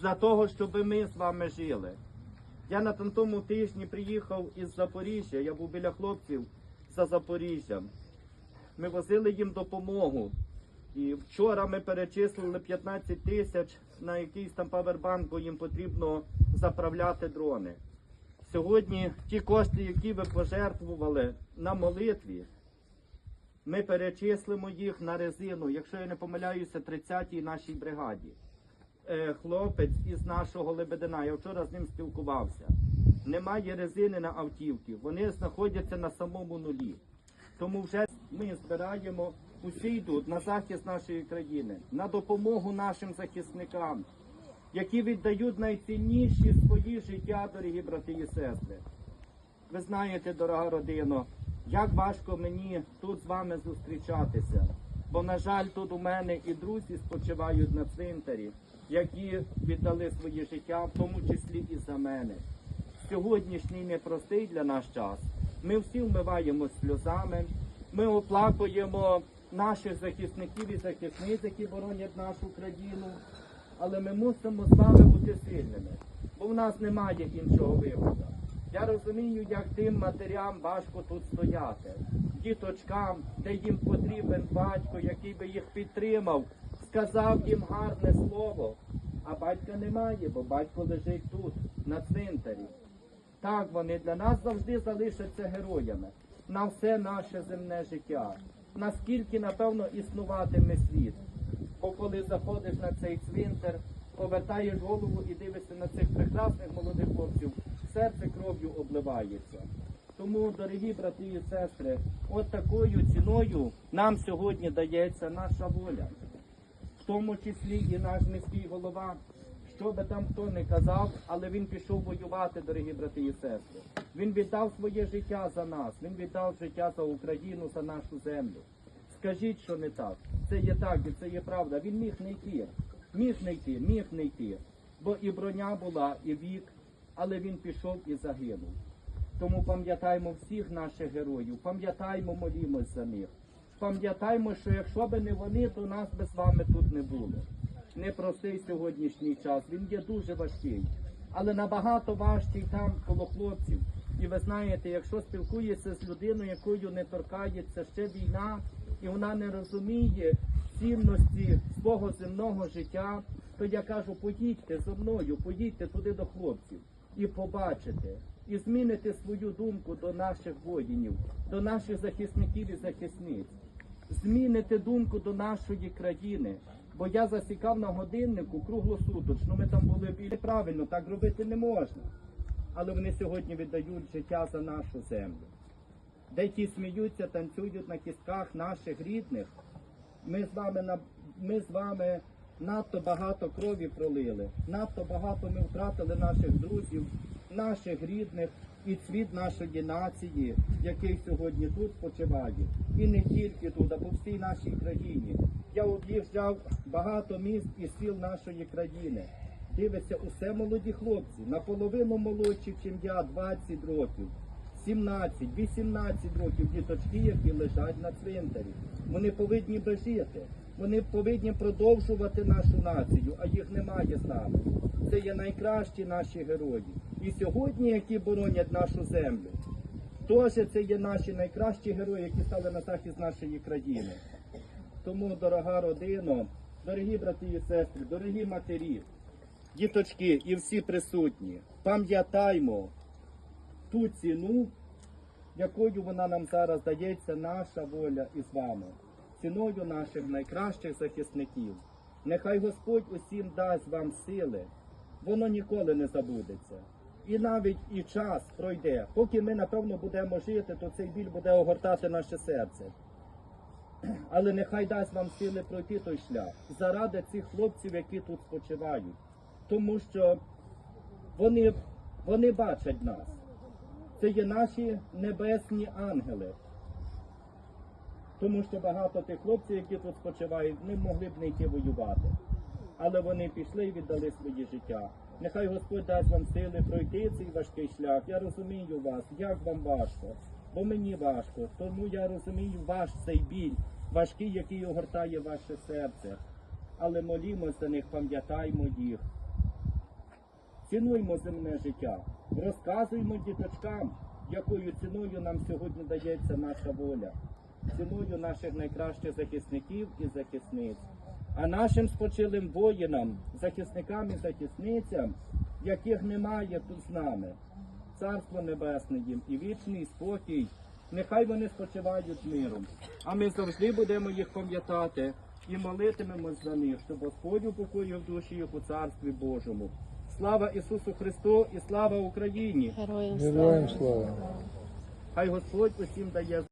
для того, щоб ми з вами жили. Я на тому тижні приїхав із Запоріжжя, я був біля хлопців за Запоріжжям. Ми возили їм допомогу. І вчора ми перечислили 15 тисяч на якийсь там павербанк, бо їм потрібно заправляти дрони. Сьогодні ті кошти, які ви пожертвували на молитві, ми перечислимо їх на резину, якщо я не помиляюся, 30-й нашій бригаді. Е, хлопець із нашого Лебедина, я вчора з ним спілкувався. Немає резини на автівки, вони знаходяться на самому нулі. Тому вже ми збираємо, усі йдуть на захист нашої країни, на допомогу нашим захисникам, які віддають найцінніші свої життя, дорогі брати і сестри. Ви знаєте, дорога родино, як важко мені тут з вами зустрічатися. Бо, на жаль, тут у мене і друзі спочивають на цвинтарі, які віддали своє життя, в тому числі і за мене. Сьогоднішній непростий для нас час. Ми всі вмиваємо сльозами, ми оплакуємо наших захисників і захисниць, які боронять нашу країну. Але ми мусимо з вами бути сильними, бо в нас немає іншого виходу. Я розумію, як тим матерям важко тут стояти, діточкам, де їм потрібен батько, який би їх підтримав, сказав їм гарне слово. А батька немає, бо батько лежить тут, на цвинтарі. Так, вони для нас завжди залишаться героями на все наше земне життя. Наскільки, напевно, існуватиме світ. Бо коли заходиш на цей цвинтар, повертаєш голову і дивишся на цих прекрасних молодих хлопців, серце кров'ю обливається. Тому, дорогі брати і сестри, от такою ціною нам сьогодні дається наша воля, в тому числі і наш міський голова. Що би там хто не казав, але він пішов воювати, дорогі брати і сестри. Він віддав своє життя за нас, він віддав життя за Україну, за нашу землю. Скажіть, що не так. Це є так і це є правда. Він міг не йти. Міг не йти, міг не йти. Бо і броня була, і вік, але він пішов і загинув. Тому пам'ятаймо всіх наших героїв, пам'ятаймо, молімось за них. Пам'ятаймо, що якщо би не вони, то нас би з вами тут не було. Непростий сьогоднішній час, він є дуже важкий, але набагато важчий там коло хлопців. І ви знаєте, якщо спілкуєшся з людиною, якою не торкається ще війна, і вона не розуміє цінності свого земного життя, то я кажу, поїдьте зо мною, поїдьте туди до хлопців і побачите, і зміните свою думку до наших воїнів, до наших захисників і захисниць. Зміните думку до нашої країни. Бо я засікав на годиннику круглосуточно. Ми там були біля. Правильно, так робити не можна. Але вони сьогодні віддають життя за нашу землю. Де ті сміються, танцюють на кістках наших рідних. Ми з вами ми з вами надто багато крові пролили, надто багато ми втратили наших друзів, наших рідних і цвіт нашої нації, який сьогодні тут спочиває. І не тільки тут, а по всій нашій країні. Я об'їжджав багато міст і сіл нашої країни. Дивиться, усе молоді хлопці, наполовину молодші, ніж я, 20 років. 17, 18 років діточки, які лежать на цвинтарі. Вони повинні би жити. Вони повинні продовжувати нашу націю, а їх немає з нами. Це є найкращі наші герої. І сьогодні, які боронять нашу землю, теж це є наші найкращі герої, які стали на захист нашої країни. Тому, дорога родино, дорогі брати і сестри, дорогі матері, діточки і всі присутні, пам'ятаймо ту ціну, якою вона нам зараз дається, наша воля із вами, ціною наших найкращих захисників. Нехай Господь усім дасть вам сили, воно ніколи не забудеться. І навіть і час пройде. Поки ми, напевно, будемо жити, то цей біль буде огортати наше серце. Але нехай дасть вам сили пройти той шлях заради цих хлопців, які тут спочивають. Тому що вони, вони бачать нас. Це є наші небесні ангели. Тому що багато тих хлопців, які тут спочивають, не могли б не йти воювати. Але вони пішли і віддали своє життя. Нехай Господь дасть вам сили пройти цей важкий шлях. Я розумію вас, як вам важко, бо мені важко. Тому я розумію ваш цей біль, важкий, який огортає ваше серце. Але молімося за них, пам'ятаймо їх. Цінуймо земне життя, розказуймо діточкам, якою ціною нам сьогодні дається наша воля, ціною наших найкращих захисників і захисниць. А нашим спочилим воїнам, захисникам і захисницям, яких немає тут з нами, царство небесне їм і вічний спокій. Нехай вони спочивають миром, а ми завжди будемо їх пам'ятати і молитимемось за них, щоб Господь упокоїв душі їх у Царстві Божому. Слава Ісусу Христу і слава Україні! Героям Героям слава. Хай Господь усім дає